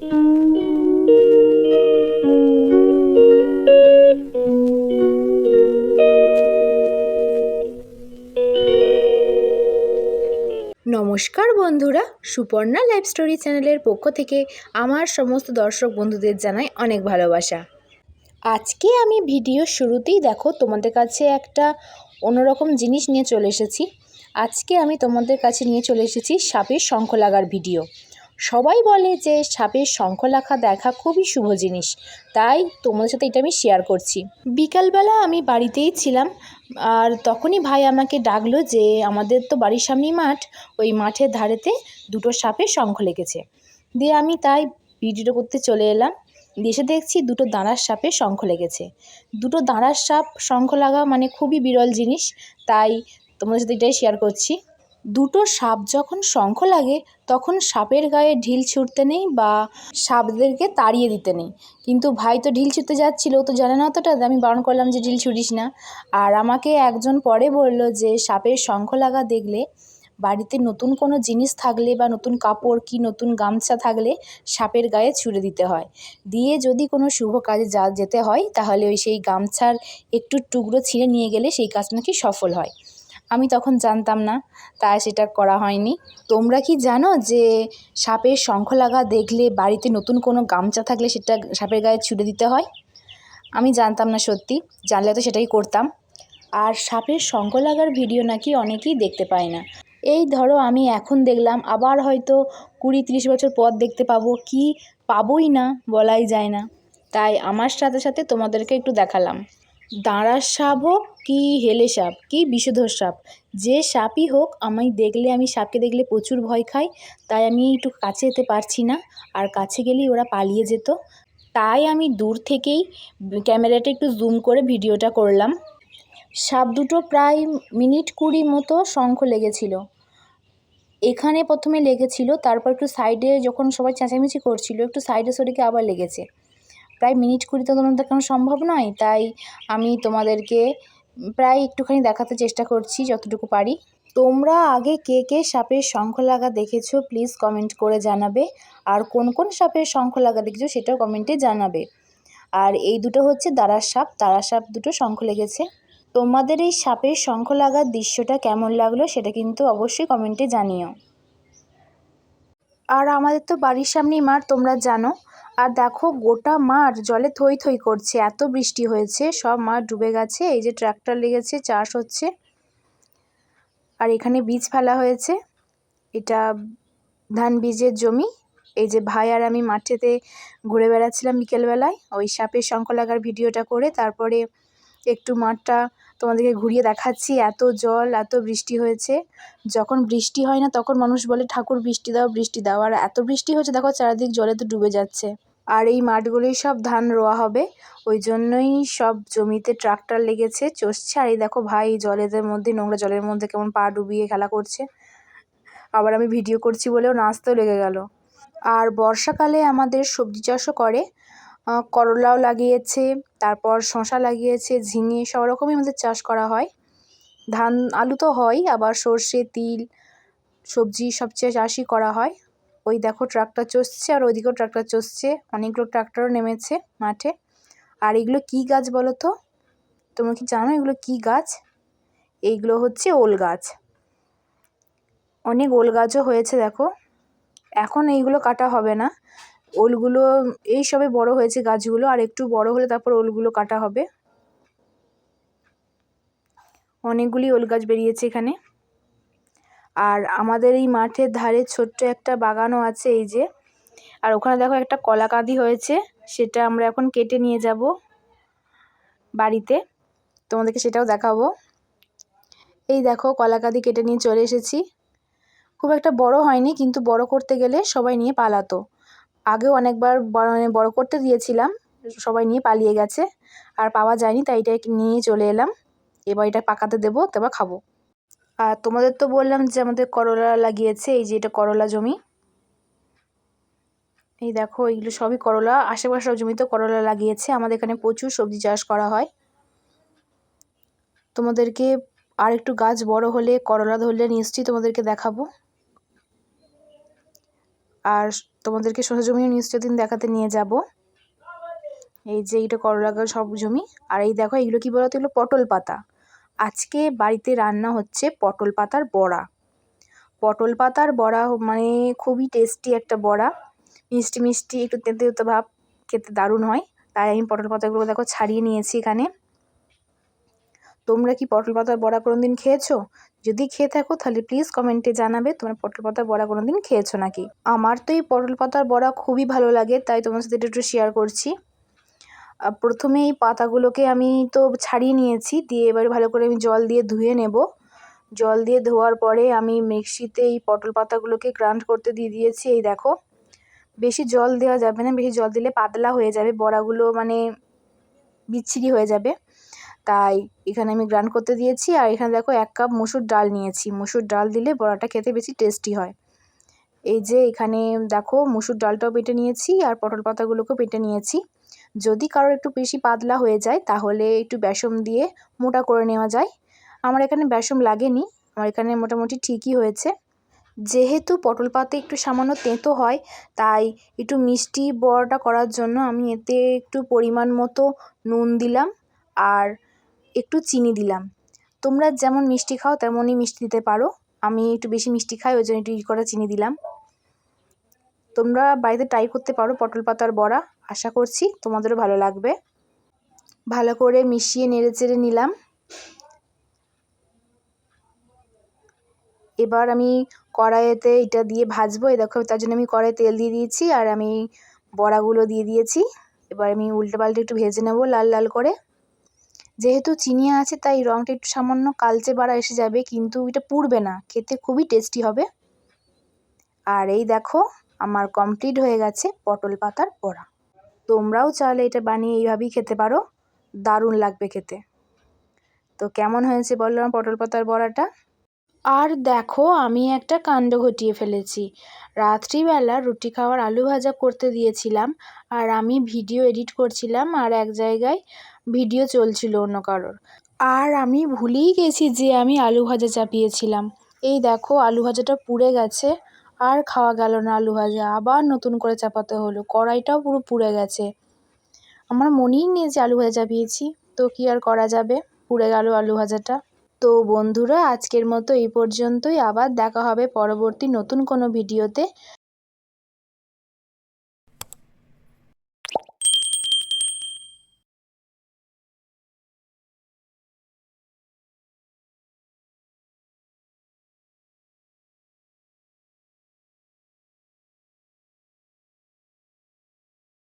নমস্কার বন্ধুরা, Suparna live story চ্যানেলের পক্ষ থেকে আমার সমস্ত দর্শক বন্ধুদের জানাই অনেক ভালোবাসা। আজকে আমি ভিডিও শুরুতেই দেখো, তোমাদের কাছে একটা অন্যরকম জিনিস নিয়ে চলে এসেছি। আজকে আমি তোমাদের কাছে নিয়ে চলে এসেছি সাপের শঙ্খ লাগার ভিডিও। সবাই বলে যে সাপের শঙ্খ লাগা দেখা খুবই শুভ জিনিস। তাই তোমাদের সাথে এটা আমি শেয়ার করছি। বিকালবেলা আমি বাড়িতেই ছিলাম, আর তখনই ভাই আমাকে ডাকলো যে আমাদের তো বাড়ির সামনেই মাঠ, ওই মাঠের ধারেতে দুটো সাপের শঙ্খ লেগেছে। দিয়ে আমি তাই ভিডিও করতে চলে এলাম এসে দেখছি দুটো দাঁড়ার সাপে শঙ্খ লেগেছে। দুটো দাঁড়ার সাপ শঙ্খ লাগা মানে খুবই বিরল জিনিস, তাই তোমাদের সাথে এটাই শেয়ার করছি। দুটো সাপ যখন শঙ্খ লাগে, তখন সাপের গায়ে ঢিল ছুটতে নেই বা সাপদেরকে তাড়িয়ে দিতে নেই। কিন্তু ভাই তো ঢিল ছুটতে যাচ্ছিল তো জানে না অতটা, আমি বারণ করলাম যে ঢিল ছুটিস না। আর আমাকে একজন পরে বলল যে, সাপের শঙ্খ লাগা দেখলে বাড়িতে নতুন কোনো জিনিস থাকলে বা নতুন কাপড় কি নতুন গামছা থাকলে সাপের গায়ে ছুঁড়ে দিতে হয়। দিয়ে যদি কোনো শুভ কাজে যা, যেতে হয়, তাহলে ওই সেই গামছার একটু টুকরো ছিঁড়ে নিয়ে গেলে সেই কাজটা নাকি সফল হয়। আমি তখন জানতাম না, তাই সেটা করা হয়নি। তোমরা কি জানো যে সাপের শঙ্খ লাগা দেখলে বাড়িতে নতুন কোনো গামছা থাকলে সেটা সাপের গায়ে ছুঁড়ে দিতে হয়? আমি জানতাম না সত্যি, জানলে তো সেটাই করতাম। আর সাপের শঙ্খ লাগার ভিডিও নাকি অনেকেই দেখতে পায় না। এই ধরো আমি এখন দেখলাম, আবার হয়তো কুড়ি তিরিশ বছর পর দেখতে পাবো। কি পাবোই না বলাই যায় না। তাই আমার সাথে সাথে তোমাদেরকে একটু দেখালাম। দাঁড়ার সাপ হোক কি হেলে সাপ, কি বিষধর সাপ, যে সাপই হোক, আমি দেখলে, আমি সাপকে দেখলে প্রচুর ভয় খাই, তাই আমি একটু কাছে যেতে পারছি না, আর কাছে গেলেই ওরা পালিয়ে যেত। তাই আমি দূর থেকেই ক্যামেরাটা একটু জুম করে ভিডিওটা করলাম। সাপ দুটো প্রায় মিনিট কুড়ি মতো শঙ্খ লেগেছিল। এখানে প্রথমে লেগেছিল, তারপর একটু সাইডে যখন সবাই চেঁচামেচি করছিল, একটু সাইডে সরে গিয়ে আবার লেগেছে। প্রায় মিনিট কুড়ি তো তোমাদের দেখানো সম্ভব নয়, তাই আমি তোমাদেরকে প্রায় একটুখানি দেখাতে চেষ্টা করছি যতটুকু পারি। তোমরা আগে কে কে সাপের শঙ্খ লাগা দেখেছ প্লিজ কমেন্ট করে জানাবে। আর কোন কোন সাপের শঙ্খ লাগা দেখেছ সেটাও কমেন্টে জানাবে। আর এই দুটো হচ্ছে দাঁড়ার সাপ দাঁড়ার সাপ দুটো শঙ্খ লেগেছে। তোমাদের এই সাপের শঙ্খ লাগার দৃশ্যটা কেমন লাগল সেটা কিন্তু অবশ্যই কমেন্টে জানিও। আর আমাদের তো বাড়ির সামনেই মাঠ, তোমরা জানো। আর দেখো, গোটা মাঠ জলে থই থই করছে, এত বৃষ্টি হয়েছে, সব মাঠ ডুবে গেছে, এই যে ট্র্যাক্টর লেগেছে, চাষ হচ্ছে। আর এখানে বীজ ফেলা হয়েছে, এটা ধান বীজের জমি। এই যে ভাই আর আমি মাঠেতে ঘুরে বেড়াচ্ছিলাম বিকেলবেলায়, ওই সাপের শঙ্খ লাগার ভিডিওটা করে, তারপরে একটু মাঠটা তোমাদেরকে ঘুরিয়ে দেখাচ্ছি, এত জল, এত বৃষ্টি হয়েছে। যখন বৃষ্টি হয় না, তখন মানুষ বলে, ঠাকুর, বৃষ্টি দাও বৃষ্টি দাও। আর এত বৃষ্টি হচ্ছে দেখো চারিদিক জলে তো ডুবে যাচ্ছে। আর এই মাঠগুলোই সব ধান রোয়া হবে। ওই জন্যই সব জমিতে ট্রাক্টর লেগেছে, চষছে। আর এই দেখো ভাই, জলেদের মধ্যে, নোংরা জলের মধ্যে কেমন পা ডুবিয়ে খেলা করছে। আবার আমি ভিডিও করছি বলেও নাচতেও লেগে গেল। আর বর্ষাকালে আমাদের সবজি চাষও করে। করলাও লাগিয়েছে, তারপর শশা লাগিয়েছে, ঝিঙে, সব রকমই আমাদের চাষ করা হয়। ধান, আলু তো হয়, আবার সর্ষে, তিল, সবজি সবচেয়ে চাষই করা হয়। ওই দেখো ট্রাক্টর চষছে, আর ওইদিকেও ট্রাক্টর চষছে, অনেকগুলো ট্রাক্টরও নেমেছে মাঠে। আর এগুলো কী গাছ বলো তো? তোমরা কি জানো এগুলো কী গাছ? এইগুলো হচ্ছে ওল গাছ। অনেক ওল গাছও হয়েছে দেখো। এখন এইগুলো কাটা হবে না। ওলগুলো, এই সবে বড় হয়েছে গাছগুলো, আর একটু বড় হলে তারপর ওলগুলো কাটা হবে। অনেকগুলি ওল গাছ বেরিয়েছে এখানে। আর আমাদের এই মাঠের ধারে ছোট্ট একটা বাগানও আছে এই যে। আর ওখানে দেখো একটা কলা কাঁদি হয়েছে, সেটা আমরা এখন কেটে নিয়ে যাব বাড়িতে। তোমাদেরকে সেটাও দেখাবো। এই দেখো কলা কাঁদি কেটে নিয়ে চলে এসেছি। খুব একটা বড় হয়নি, কিন্তু বড় করতে গেলে সবাই নিয়ে পালাতো। আগেও অনেকবার মানে বড় করতে দিয়েছিলাম, সবাই নিয়ে পালিয়ে গেছে, আর পাওয়া যায়নি, তাই এটা নিয়ে চলে এলাম, এবার এটা পাকাতে দেবো, তারপর খাব। আর তোমাদের তো বললাম যে আমাদের করলা লাগিয়েছে, এই যে এটা করলা জমি। এই দেখো এইগুলো সবই করলা আশেপাশের জমিতে করলা লাগিয়েছে, আমাদের এখানে প্রচুর সবজি চাষ করা হয়। তোমাদেরকে আর একটু গাছ বড় হলে, করলা ধরলে নিশ্চয়ই তোমাদেরকে দেখাবো। আর তোমাদেরকে সোজা জমি নিশ্চয় দিন দেখাতে নিয়ে যাব। এই যে এইটা করলা গাছ সব জমি। আর এই দেখো, এগুলো কি বলতো? এগুলো পটল পাতা। আজকে বাড়িতে রান্না হচ্ছে পটল পাতার বড়া। পটল পাতার বড়া মানে খুবই টেস্টি একটা বড়া। মিষ্টি মিষ্টি, একটু তেঁতে তেঁতে ভাব, খেতে দারুণ হয়। তাই আমি পটল পাতাগুলো দেখো ছাড়িয়ে নিয়েছি এখানে। তোমরা কি পটল পাতার বড়া কোনো দিন খেয়েছো? যদি খেয়ে থাকো, তাহলে প্লিজ কমেন্টে জানাবে, তোমার পটল পাতার বড়া কোনো দিন খেয়েছো নাকি? আমার তো এই পটল পাতার বড়া খুবই ভালো লাগে, তাই তোমার সাথে একটু শেয়ার করছি। প্রথমে এই পাতাগুলোকে আমি তো ছাড়িয়ে নিয়েছি, দিয়ে এবার ভালো করে আমি জল দিয়ে ধুয়ে নেব। জল দিয়ে ধোয়ার পরে আমি মিক্সিতে এই পটল পাতাগুলোকে গ্রান্ড করতে দিয়ে দিয়েছি, এই দেখো। বেশি জল দেওয়া যাবে না, বেশি জল দিলে পাতলা হয়ে যাবে, বড়াগুলো মানে বিচ্ছিরি হয়ে যাবে। তাই এখানে আমি গ্রাইন্ড করতে দিয়েছি। আর এখানে দেখো এক কাপ মুসুর ডাল নিয়েছি। মুসুর ডাল দিলে বড়াটা খেতে বেশি টেস্টি হয়। এই যে এখানে দেখো মুসুর ডালটাও বেটে নিয়েছি আর পটল পাতাগুলোকেও বেটে নিয়েছি। যদি কারোর একটু বেশি পাতলা হয়ে যায়, তাহলে একটু বেসম দিয়ে মোটা করে নেওয়া যায়। আমার এখানে বেসম লাগেনি। আমার এখানে মোটামুটি ঠিকই হয়েছে। যেহেতু পটল পাতে একটু সামান্য তেঁতো হয়, তাই একটু মিষ্টি বড়াটা করার জন্য আমি এতে একটু পরিমাণ মতো নুন দিলাম। আর একটু চিনি দিলাম। তোমরা যেমন মিষ্টি খাও, তেমনই মিষ্টি দিতে পারো। আমি একটু বেশি মিষ্টি খাই, ওই জন্য একটু ই করে চিনি দিলাম। তোমরা বাড়িতে ট্রাই করতে পারো পটল পাতার বড়া। আশা করছি তোমাদেরও ভালো লাগবে। ভালো করে মিশিয়ে নেড়ে চেড়ে নিলাম। এবার আমি কড়াইতে এটা দিয়ে ভাজবো। এ দেখো, তার জন্য আমি কড়াই তেল দিয়ে দিয়েছি আর আমি বড়াগুলো দিয়ে দিয়েছি। এবার আমি উল্টে পাল্টে একটু ভেজে নেব লাল লাল করে। যেহেতু চিনি আছে, তাই রঙটা একটু সামান্য কালচে বাড়া এসে যাবে, কিন্তু এটা পুড়বে না। খেতে খুবই টেস্টি হবে। আর এই দেখো, আমার কমপ্লিট হয়ে গেছে পটল পাতার বড়া। তোমরাও চাইলে এটা বানিয়ে এইভাবেই খেতে পারো। দারুণ লাগবে খেতে। তো কেমন হয়েছে বললাম পটল পাতার বড়াটা? আর দেখো, আমি একটা কাণ্ড ঘটিয়ে ফেলেছি। রাত্রিবেলা রুটি খাওয়ার আলু ভাজা করতে দিয়েছিলাম আর আমি ভিডিও এডিট করছিলাম আর এক জায়গায় ভিডিও চলছিল অন্য কারোর। আর আমি ভুলেই গেছি যে আমি আলু ভাজা চাপিয়েছিলাম। এই দেখো, আলু ভাজাটা পুড়ে গেছে, আর খাওয়া গেল না আলু ভাজা। আবার নতুন করে চাপাতে হলো, কড়াইটাও পুরো পুড়ে গেছে। আমার মনেই নেই যে আলু ভাজা চাপিয়েছি, তো কী আর করা যাবে? পুড়ে গেল আলু ভাজাটা। তো বন্ধুরা আজকের মতো এই পর্যন্তই। আবার দেখা হবে পরবর্তী নতুন কোনো ভিডিওতে।